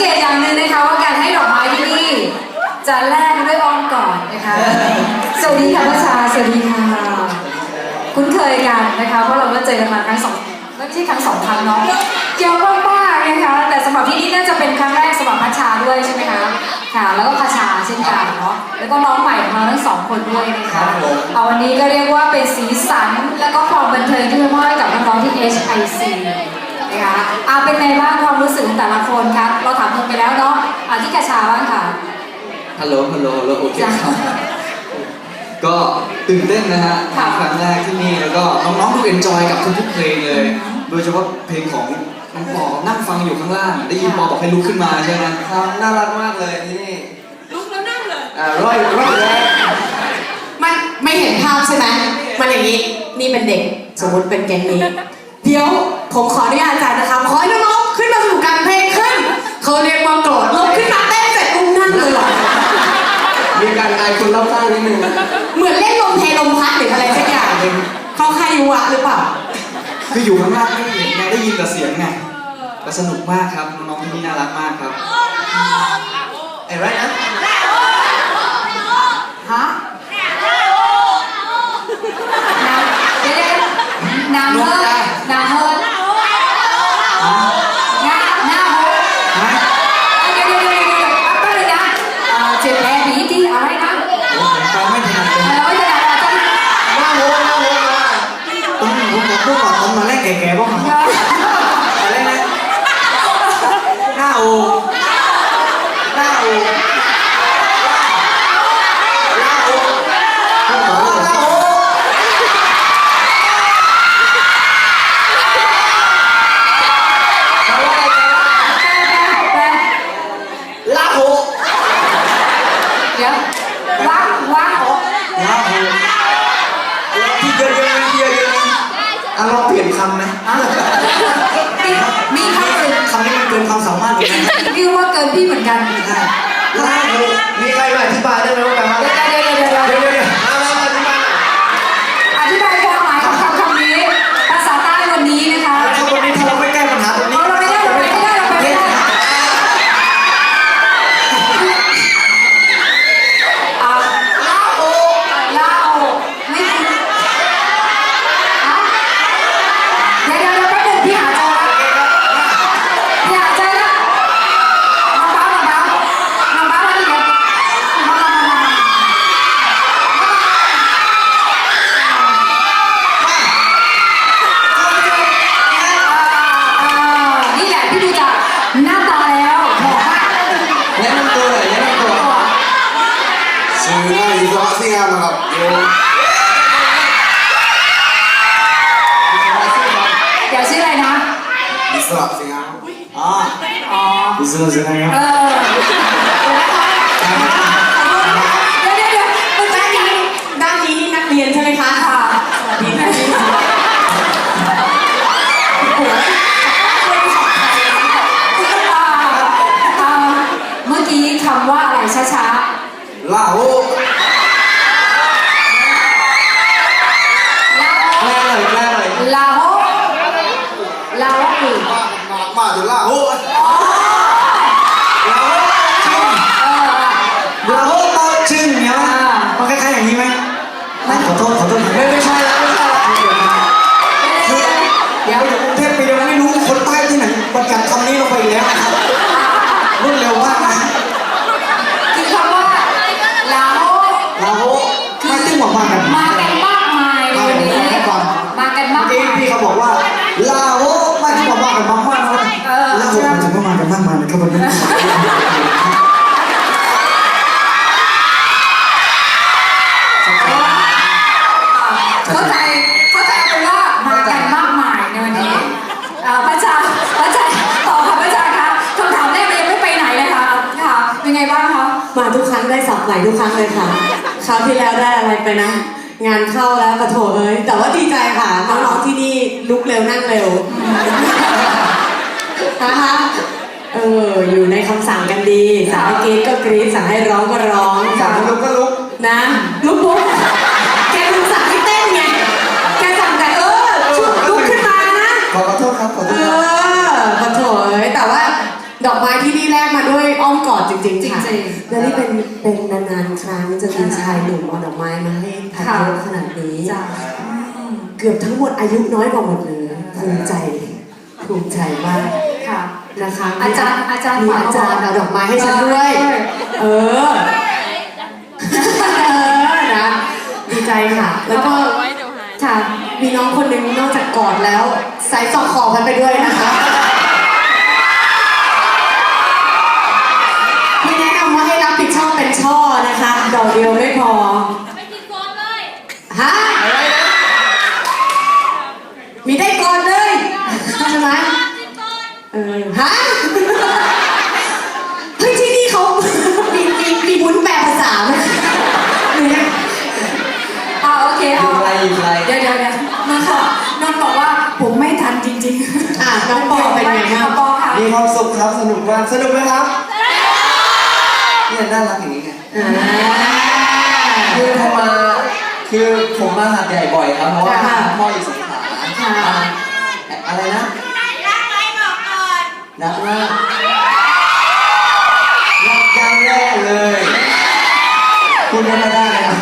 เกตอย่างหนึ่งนะคะว่าการให้ดอกไม้ที่นี่ จะแลกด้วยอ้อมกอดนะคะสวัสดีค่ะพระชาสวัสดีค่ะคุ้นเคยกันนะคะเพราะเราก็เจอกันมาครั้งสองไม่ใช่ครั้งสองครั้งเนาะเกี่ยวมากๆนะคะแต่สำหรับที่นี่น่าจะเป็นครั้งแรกสำหรับพัชชาด้วยใช่ไหมคะค่ะแล้วก็พัชชาเช่นกันเนาะแล้วก็น้องใหม่ของเราทั้งสองคนด้วยนะคะเอาวันนี้ก็เรียกว่าเป็นสีสันแล้วก็ความบันเทิงที่มอบให้กับน้องๆที่ HIC นะคะอาเป็นไงบ้างความรู้สึกของแต่ละคนครับเรา ถามกันไปแล้วเนาะอาที่กระชาบ้างค่ะ ฮัลโหล ฮัลโหลฮัลโหลโอเคจ้ะครับ ก็ตื่นเต้นนะฮะ ค่ะครั้งแรกที่นี่แล้วก็น้องๆทุกเอนจอยกับทุกๆเพลงเลย โดยเฉพาะเพลงของน้องปอนั่งฟังอยู่ข้างล่าง ได้ยินปอบอกให้ลุกขึ้นมาใช่ไหมครับน่ารักมากเลยที่นี่ลุกแล้วนั่งเลย อ่าร้อยร้อยแรกมันไม่เห็นภาพใช่ไหมมันอย่างนี้ นี่เป็นเด็ก สมมติเป็นแก๊งนี้ เดี๋ยวผมขออนุญาตอาจารย์นะคะขอให้น้องๆขึ้นมาสู่การเพลงขึ้น เขาเรียกว่าโกรธลุกขึ้นมาเต้นเสร็จอุ้มนั่งเลยเหรอมีการอายคนรอบข้างนิดนึงเหมือนเล่นลมเพลลมพัดหรืออะไรสักอย่างหนึ่งเข้าค่ายยุวะหรือเปล่าคืออยู่ข้างล่างไม่เห็นไงได้ยินแต่เสียงไงแต่สนุกมากครับน้องๆที่นี่น่ารักมากครับไอ้ไรนะฮะเดี๋ยวๆนางเฮิร์ดนางเฮิร์ดหน้าหน้าโฮเดี๋ยวเดี๋ยวเดี๋ยวเดี๋ยวแป๊บนึงนะเอ่อเจ็บแผลผีที่อะไรนะ ฟังไม่ถนัดเลย เราไม่ได้เราต้อง หน้าโหหน้าโหมาต้องผมผมพูดก่อนผมมาแรกแก่ๆบ้างครับอะไรนะหน้าโอหน้าโอหน้าโอหน้าโอแปลว่าอะไรแปลว่าลาโห เดี๋ยวว้างว้างโอ้ ลาโหที่เยอะๆนะที่เยอะๆนะ อะลองเปลี่ยนคำไหมมีมีคำอื่นคำนี้มันเกินความสามารถเลยนะพี่ว่าเกินพี่เหมือนกันลาโหมีใครมาอธิบายได้ไหมว่าแปลว่าอะไร เดี๋ยวเดี๋ยวเดี๋ยวเดี๋ยว เดี๋ยวเดี๋ยวเดี๋ยวมามามาอธิบายหน่อย อธิบายความหมายของคำคำนี้ ภาษาใต้วันนี้นะคะ ถ้าวันนี้ถ้าเราไม่แก้ปัญหาตรงนี้ เอาเราไม่ได้เราไม่ได้เราไม่ได้อ่าลาโอลาโอไม่ถูกอะเดี๋ยวเดี๋ยวเดี๋ยวแป๊บนึงพี่หาเจอแล้วพี่หาเจอแล้วน้องบ้าน้องบ้าน้องบ้ามาดิเดี๋ยวมามามามามา อ่านี่แหละพี่ดูจากหน้าตาแล้วบอกว่า แนะนำตัวหน่อยแนะนำตัว ชื่อนายอิสระสิงห์นะครับอยู่ เดี๋ยวชื่ออะไรนะ อิ สระสิงห์อ๋อ อ๋ออิสระสิงห์คเอรับ อเดี๋ยวเดี๋ยวเดี๋ยวเมื่อ ด้าน กี้ นี้ด้านนี้นี่นักเรียนใช่ไหมคะ ค่ะ สวัสดีค่ะ อ่าอ่าเมื่อกี้คำว่าอะไรช้า ลาโห ๆลา แปลหน่อยแปลหน่อย ลาโฮ มาโฮคือมาถึงล่าโหลาโหชึ่งเราตาจึงเนี่ยมันคล้ายๆอย่างนี้ไหมขอโทษขอโทษ กันมากมายนะครับวันนี้เข้าใจเข้าใจเป็นว่ามากันมากมายในวันนี้อ่าพระอาจารย์พระอาจารย์ต่อค่ะพระอาจารย์คะคำถามแรกมันยังไม่ไปไหนเลยค่ะค่ะเป็นไงบ้างคะมาทุกครั้งได้สับไหลทุกครั้งเลยค่ะ คราวที่แล้วได้อะไรไปนะ งานเข้าแล้วปะโถเอ้ย แต่ว่าดีใจค่ะ น้องๆที่นี่ลุกเร็วนั่งเร็วนะคะ เออ อยู่ในคำสั่งกันดี สั่งให้กรี๊ดก็กรี๊ดสั่งให้ร้องก็ร้องสั่งให้ลุกก็ลุกนะลุกปุ๊บแกคุณสั่งให้เต้นไงแกสั่งแต่เออชุดลุกขึ้นมานะขอโทษครับขอโทเอษครับอขอโถยแต่ว่าดอกไม้ที่นี่แลกมาด้วยอ้อมกอดจริง ๆ ค่ะจริงๆและนี่เป็นเป็นนานๆครั้งจะมีชายหนุ่มเอาดอกไม้มาให้ถ่าเยอะขนาดนี้เกือบทั้งหมดอายุน้อยกว่าหมดเลยภูมิใจภูมิใจมาก ค่ะ นะคะอาจารย์อาจารย์มีฝากอาจารย์มาบอกเอาดอกไม้ให้ฉันด้วย เออ เออนะดีใจค่ะ แล้วก็ค่ะมีน้องคนหนึ่งนอกจากกอดแล้ว สายสอกคอกันไปด้วยนะคะ ริงๆอะน้องปอเป็นไงบ้างน้องปอค่ะมีความสุขครับสนุกมากสนุกไหมครับเนี่ยน่ารักอย่างนี้ไงอ่าคือผมมาคือผมมาหาดใหญ่บ่อยครับเพราะว่าค่ะพ่ออยู่สงขลาค่ะอะอะไรนะรักไหมบอกก่อนรักมากรักยังแรกเลยพูดไม่ค่อยได้นะครับ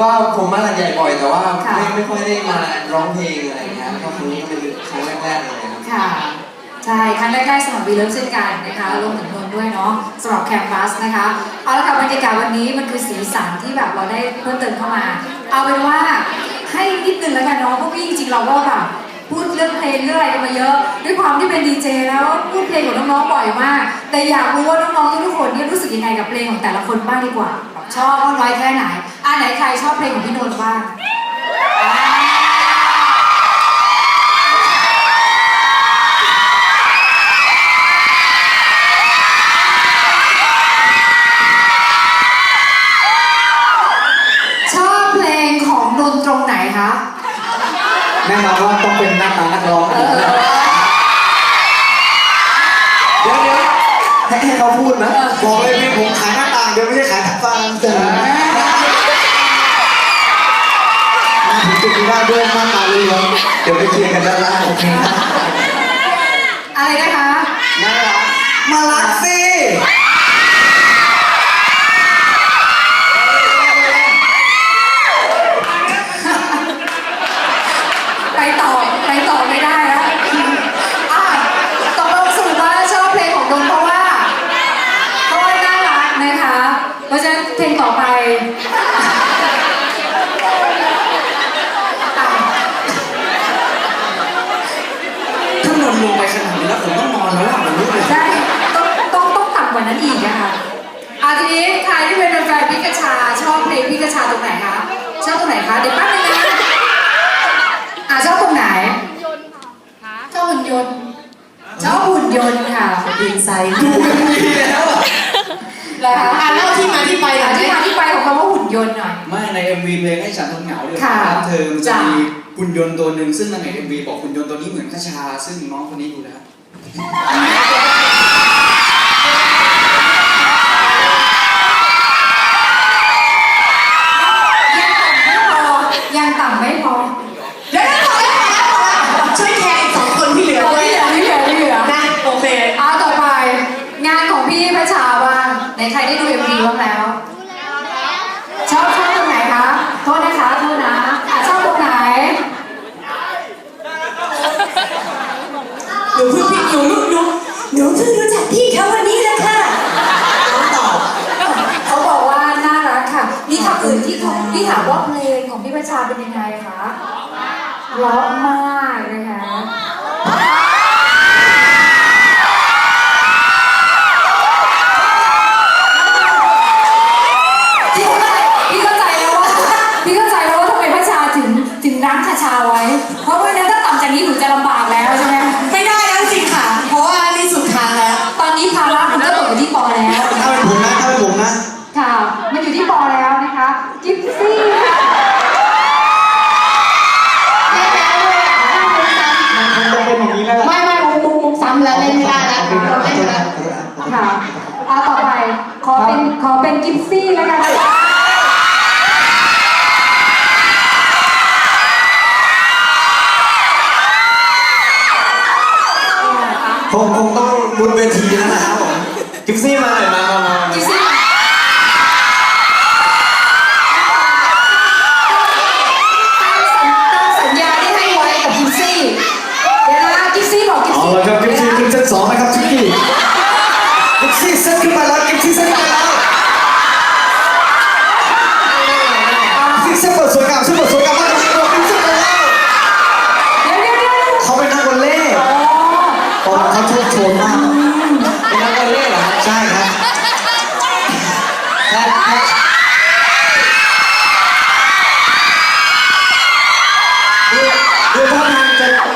ก็ผมมาหาดใหญ่บ่อยแต่ว่าค่ะ ไม่ไม่ค่อยได้มาร้องเพลงอะไรอย่างเงี้ยก็ครั้งนี้ก็เป็นครั้งแรกๆเลยครับ ค่ะ ใช่ ครั้งแรกๆสำหรับวีเลิฟเช่นกันนะคะรวมถึงนนท์ด้วยเนาะสำหรับแคมปัสนะคะ เอาละค่ะบรรยากาศวันนี้มันคือสีสันที่แบบเราได้เพิ่มเติมเข้ามา เอาเป็นว่าให้นิดนึงแล้วกันเนาะเพราะว่าจริงๆเราก็แบบ พูดเรื่องเพลงเรื่องอะไรกันมาเยอะ ด้วยความที่เป็นดีเจแล้วพูดเพลงของน้องๆบ่อยมาก แต่อยากรู้ว่าน้องๆทุกคนเนี่ยรู้สึกยังไงกับเพลงของแต่ละคนบ้างดีกว่า ชอบมากน้อยแค่ไหนอ่าไหนใครชอบเพลงของพี่นนท์บ้าง น่นอนว่าต้องเป็นหน้าตานักร้องเออเดี๋ยวเดี๋ยวให้ให้เขาพูดนะบอกเลยพี่ผมขายหน้าต่างเดี๋ยวไม่ใช่ขายทักฟังเสร็จแล้วมาถึงจุดนี้ได้ด้วยหน้าตาเลยครับเดี๋ยวไปเคลียร์กันด้านล่างโอเคครับอะไรนะคะน่ารักมารักสิ ไปต่อไปต่อไม่ได้แล้วอะตกลงสรุปว่าชอบเพลงของนนท์เพราะว่า เพราะว่าน่ารักนะคะ เพราะฉะนั้นเพลงต่อไปอะ ถ้านนท์ลงไปขนาดนี้แล้วผมต้องนอนแล้วล่ะผมรู้เลย ได้ต้องต้องต้องต่ำกว่านั้นอีกนะคะอะทีนี้ใครที่เป็น แฟนๆพิกาชาชอบเพลงพิกาชาตรงไหนคะชอบตรงไหนคะเดี๋ยวแป๊บนึงนะอะชอบตรงไหนชอบหุ่นยนต์ชอบหุ่นยนต์ค่ะอินไซด์ดูกันดีแล้วอะนะคะอะเล่าที่มาที่ไปหน่อยที่มาที่ไปของคำว่าหุ่นยนต์หน่อยไม่ใน MV เพลงให้ฉันทนเหงาเดียวค่ะรับเธอมันจะจ้ะมีหุ่นยนต์ตัวหนึ่งซึ่งนางเอก MV บอกหุ่นยนต์ตัวนี้เหมือนขชา ซึ่งน้องคนนี้ดูแล้ว ยังต่ำไม่พอ เดี๋ยวนะพอแล้วพอแล้วพอแล้วช่วยแคร์อีกสองคนที่เหลือ ยัง ด้วย ไม่เหลือไม่เหลือไม่เหลือ นะโอเค เอาต่อไป งานของพี่พระชาบ้างไหนใครได้ดูเอ็มวีบ้างแล้ว ชอบชอบตรงไหนคะโทษนะคะโทษนะอะชอบตรงไหน หนูเพิ่งพี่หนูหนูหนูเพิ่งรู้จักพี่เขาวันนี้แหละค่ะน้องตอบ เขาบอกว่าน่ารักค่ะ นี่คำอื่นที่เขาที่ถามว่าเพลงของพี่พระ ชาเป็นยังไงคะร้องมากนะคะพี่เข้าใจพี่เข้าใจแล้วว่าพี่เข้าใจแล้วว่าทำไมพระชาถึงถึงรั้งชาชาไว้ เพราะว่านั้นถ้าต่ำจากนี้หนูจะลำบากแล้วใช่ไหมไม่ได้แล้วจริงค่ะ เพราะว่านี่สุดทางแล้ว ตอนนี้ภาระมันก็ตกอยู่ที่ปอแล้วถ้าเป็นผมนะถ้าเป็นผมนะ ค่ะ มันอยู่ที่ปอแล้วนะคะจิ๊บซี่ค่ะ ค่ะเอาต่อไป ขอเป็นขอเป็นกิฟซี่แล้วกัน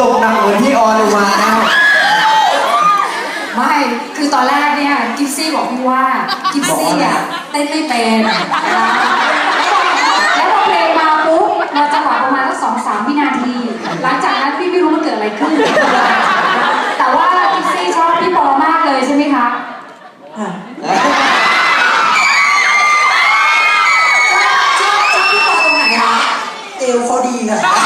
ตกหนักเหมือนที่ออนลงมาแล้วไม่ คือตอนแรกเนี่ยกิฟซี่บอกพี่ว่ากิฟซี่อะเต้นไม่เป็นนะคะแล้วพอเพลงมาปุ๊บเราจังหวะประมาณสักสองสามวินาที หลังจากนั้นพี่ไม่รู้มันเกิดอะไรขึ้น แต่ว่ากิฟซี่ชอบพี่ปอมากเลยใช่ไหมคะชอบชอบชอบพี่ปอตรงไหนคะ เอวเขาดีค่ะ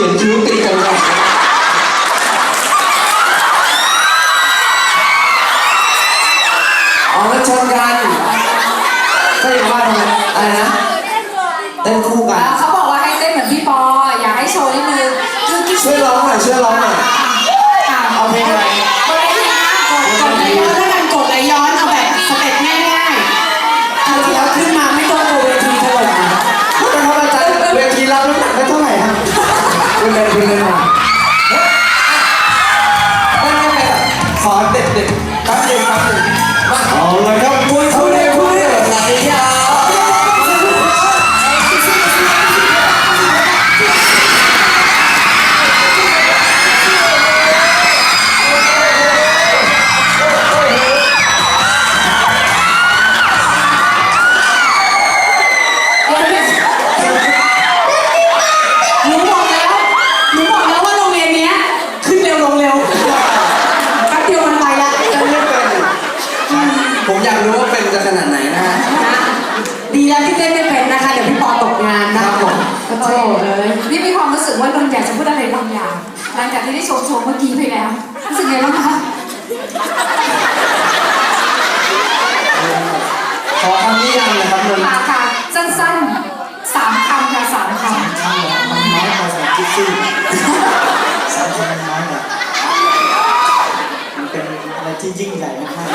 ขียนคิ้วติดกันเลยอ๋อแล้วชนกันก็อย่างว่าทำไมอะไรนะเต้นคู่กัน เขาบอกว่าให้เต้นเหมือนพี่ปอ อยากให้โชว์นิดนึงคือกิ๊กช่วยร้องหน่อยช่วยร้องหน่อย หเลย นี่มีความรู้สึกว่านนท์อยากจะพูดอะไรบางอย่างหลังจากที่ได้โชว์โชว์เมื่อกี้ไปแล้วรู้สึกไงบ้างคะขอคำนิยามหนะครับนนท์ค่ะค่ะสั้นๆสามคำค่ะสามคำข้างหลังมันน้อยกว่าสามจิ๊กซี่สามคนมันน้อยกว่ามันเป็นอะไรที่ยิ่งใหญ่มาก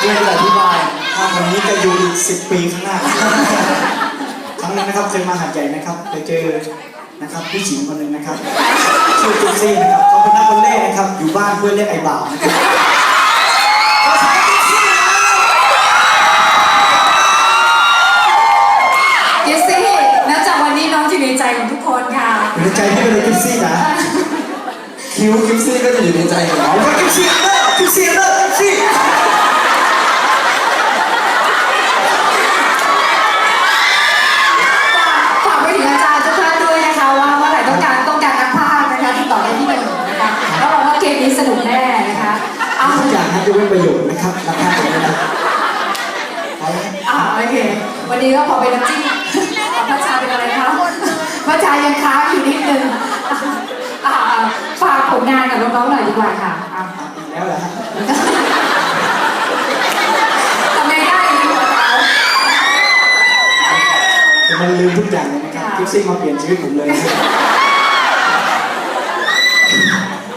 เรื่องจะอธิบายๆ ถ้าวันนี้จะอยู่อีกสิบปีข้างหน้า ครั้งหนึงนะครับเคยมาหาดใหญ่นะครับไปเจอนะครับผู้หญิงคนหนึ่งนะครับชื่อจิ๊กซี่นะครับเขาเป็นนักวอลเลย์นะครับ อยู่บ้านเพื่อนเรียกไอ้บ่าวนะครับกิฟซี่นับจากวันนี้น้องอยู่ในใจของทุกคนค่ะอยู่ในใจพี่เป็นจิ๊กซี่นะคิ้วคิ้วซี่ก็จะอยู่ในใจของเราเอาว่าจิ๊กซี่เลิกจิ๊กซี่เลิกจิ๊กซี่ ฝากไปถึงอาจารย์ทุกท่านด้วยนะคะว่าเมื่อไหร่ต้องการต้องการนักพากย์นะคะติดต่อได้ที่หนึ่งนะคะแล้วบอกว่าเกมนี้สนุกแน่นะคะเอา ทุกอย่างนะจะเป็นประโยชน์นะครับราคาตรงนี้นะเอาละ อ่าโอเค วันนี้ก็ขอเป็นน้ำจิ้มเอาพระชาเป็นอะไรคะพระชายังค้างอยู่นิดนึงอ่าฝากผลงานกับน้องๆหน่อยดีกว่าค่ะอะ อีกแล้วเหรอฮะ ทำไงได้ดีกว่าเรา แต่มัน ลืมทุกอย่างเลยนะครับจิ๊กซี่มาเปลี่ยนชีวิตผมเลยนะครับ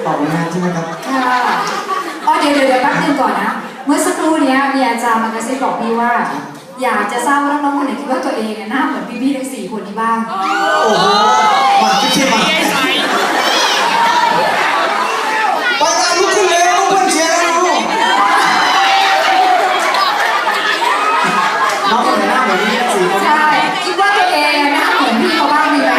ตอบงานใช่ไหมครับค่ะอ๋อเดี๋ยวเดี๋ยวเดี๋ยวแป๊บนึงก่อนนะ เมื่อสักครู่เนี้ยมีอาจารย์มากระซิบบอกพี่ว่า อยากจะทราบว่าน้องๆคนไหนคิดว่าตัวเองอะหน้าเหมือนพี่ๆทั้งสี่คนนี้บ้าง โอ้โหมาจิ๊กซี่มาไปกันลุกขึ้นเลยเพื่อนเชียร์กันดูน้องคนไหนหน้าเหมือนนี่สี่คน ใช่ คิดว่าตัวเองอะหน้าเหมือนพี่เขาบ้างมีไหม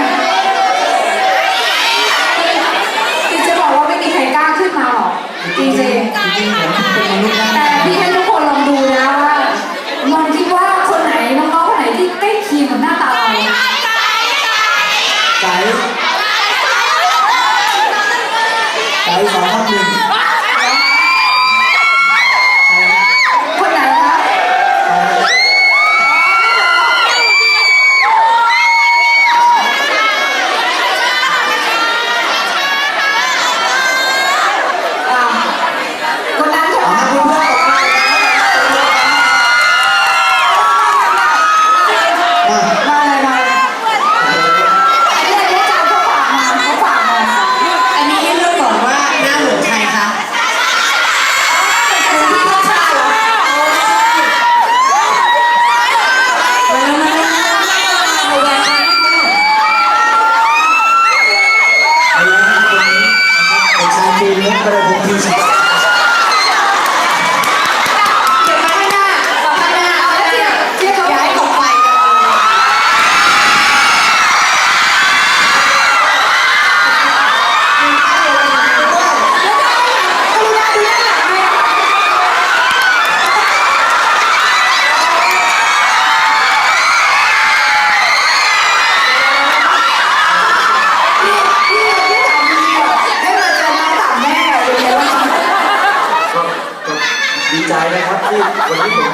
คือจะบอกว่าไม่มีใครกล้าขึ้นมาหรอกจริงๆ จ ริงๆผมเป็นมนุษย์นะ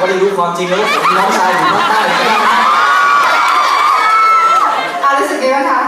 ก็ได้รู้ความจริงแล้วว่าผมน้องชายอยู่ภาคใต้นะครับอรู้สึกยังไางคะ